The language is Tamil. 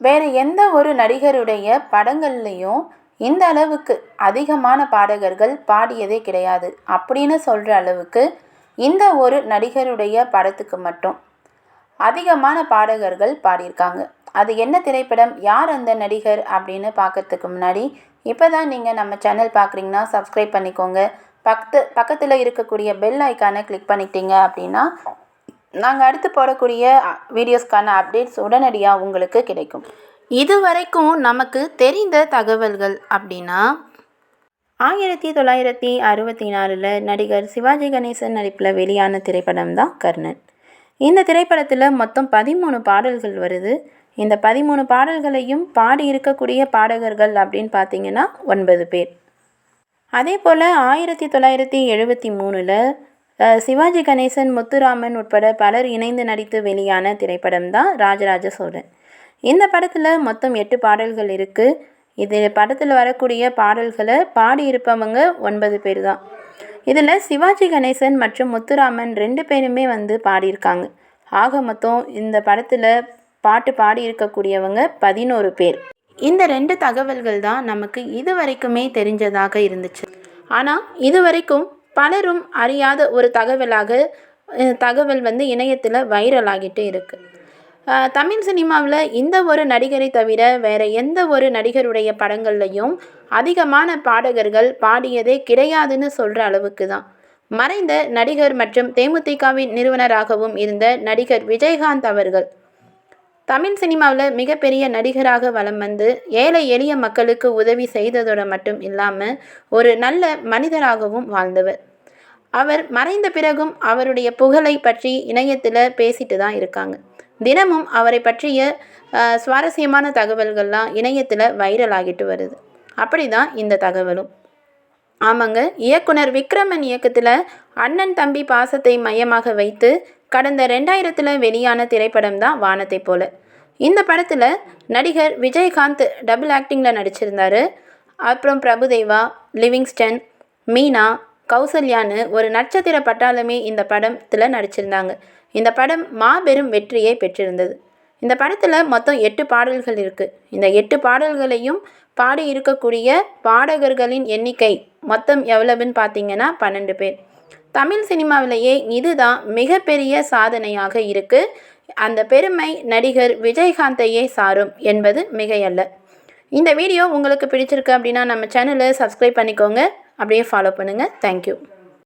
வேறு எந்த ஒரு நடிகருடைய படங்கள்லேயும் இந்த அளவுக்கு அதிகமான பாடகர்கள் பாடியதே கிடையாது அப்படின்னு சொல்கிற அளவுக்கு இந்த ஒரு நடிகருடைய படத்துக்கு மட்டும் அதிகமான பாடகர்கள் பாடியிருக்காங்க. அது என்ன திரைப்படம்? யார் அந்த நடிகர்? அப்படின்னு பார்க்கறதுக்கு முன்னாடி இப்போ தான் நீங்கள் நம்ம சேனல் பார்க்குறீங்கன்னா சப்ஸ்கிரைப் பண்ணிக்கோங்க. பக்கத்து பக்கத்தில் இருக்கக்கூடிய பெல் ஐக்கானை கிளிக் பண்ணிட்டீங்க அப்படின்னா நாங்கள் அடுத்து போடக்கூடிய வீடியோஸ்க்கான அப்டேட்ஸ் உடனடியாக உங்களுக்கு கிடைக்கும். இது வரைக்கும் நமக்கு தெரிந்த தகவல்கள் அப்படின்னா ஆயிரத்தி தொள்ளாயிரத்தி அறுபத்தி நாலில் நடிகர் சிவாஜி கணேசன் நடிப்பில் வெளியான திரைப்படம் தான் கர்ணன். இந்த திரைப்படத்தில் மொத்தம் பதிமூணு பாடல்கள் வருது. இந்த பதிமூணு பாடல்களையும் பாடி இருக்கக்கூடிய பாடகர்கள் அப்படின்னு பார்த்தீங்கன்னா ஒன்பது பேர். அதே போல் ஆயிரத்தி தொள்ளாயிரத்தி எழுபத்தி மூணில் சிவாஜி கணேசன் முத்துராமன் உட்பட பலர் இணைந்து நடித்து வெளியான திரைப்படம் தான் ராஜராஜ சோழன். இந்த படத்தில் மொத்தம் எட்டு பாடல்கள் இருக்குது இது படத்தில் வரக்கூடிய பாடல்களை பாடியிருப்பவங்க ஒன்பது பேர் தான் இதில் சிவாஜி கணேசன் மற்றும் முத்துராமன் ரெண்டு பேருமே வந்து பாடியிருக்காங்க. ஆக மொத்தம் இந்த படத்தில் பாட்டு பாடியிருக்கக்கூடியவங்க பதினோரு பேர். இந்த ரெண்டு தகவல்கள் தான் நமக்கு இது வரைக்குமே தெரிஞ்சதாக இருந்துச்சு. ஆனால் இது வரைக்கும் பலரும் அறியாத ஒரு தகவலாக தகவல் வந்து இணையத்தில் வைரல் ஆகிட்டு இருக்குது தமிழ் சினிமாவில் இந்த ஒரு நடிகரை தவிர வேறு எந்த ஒரு நடிகருடைய படங்கள்லையும் அதிகமான பாடகர்கள் பாடியதே கிடையாதுன்னு சொல்கிற அளவுக்கு தான். மறைந்த நடிகர் மற்றும் தேமுதிகவின் நிறுவனராகவும் இருந்த நடிகர் விஜயகாந்த் அவர்கள். தமிழ் சினிமாவில் மிகப்பெரிய நடிகராக வலம் வந்து ஏழை எளிய மக்களுக்கு உதவி செய்ததோடு மட்டும் இல்லாமல் ஒரு நல்ல மனிதராகவும் வாழ்ந்தவர். அவர் மறைந்த பிறகும் அவருடைய புகழை பற்றி இணையத்தில் பேசிட்டு தான் இருக்காங்க. தினமும் அவரை பற்றிய சுவாரஸ்யமான தகவல்கள்லாம் இணையத்தில் வைரல் ஆகிட்டு வருது. அப்படி தான் இந்த தகவலும். ஆமாங்க இயக்குனர் விக்ரமன் இயக்கத்தில் அண்ணன் தம்பி பாசத்தை மையமாக வைத்து கடந்த ரெண்டாயிரத்தில் வெளியான திரைப்படம் தான் வானத்தை போல. இந்த படத்தில் நடிகர் விஜயகாந்த் டபுள் ஆக்டிங்கில் நடிச்சிருந்தார். அப்புறம் பிரபுதேவா லிவிங்ஸ்டன் மீனா கௌசல்யான்னு ஒரு நட்சத்திர பட்டாளமே இந்த படத்தில் நடிச்சிருந்தாங்க. இந்த படம் மாபெரும் வெற்றியை பெற்றிருந்தது. இந்த படத்தில் மொத்தம் எட்டு பாடல்கள் இருக்குது இந்த எட்டு பாடல்களையும் பாடி இருக்கக்கூடிய பாடகர்களின் எண்ணிக்கை மொத்தம் எவ்வளவுன்னு பார்த்தீங்கன்னா பன்னெண்டு பேர். தமிழ் சினிமாவிலேயே இதுதான் மிகப்பெரிய சாதனையாக இருக்குது அந்த பெருமை நடிகர் விஜயகாந்தையே சாரும் என்பது மிகையல்ல. இந்த வீடியோ உங்களுக்கு பிடிச்சிருக்கு அப்படின்னா நம்ம சேனலை சப்ஸ்கிரைப் பண்ணிக்கோங்க. அப்படியே ஃபாலோ பண்ணுங்கள் தேங்க்யூ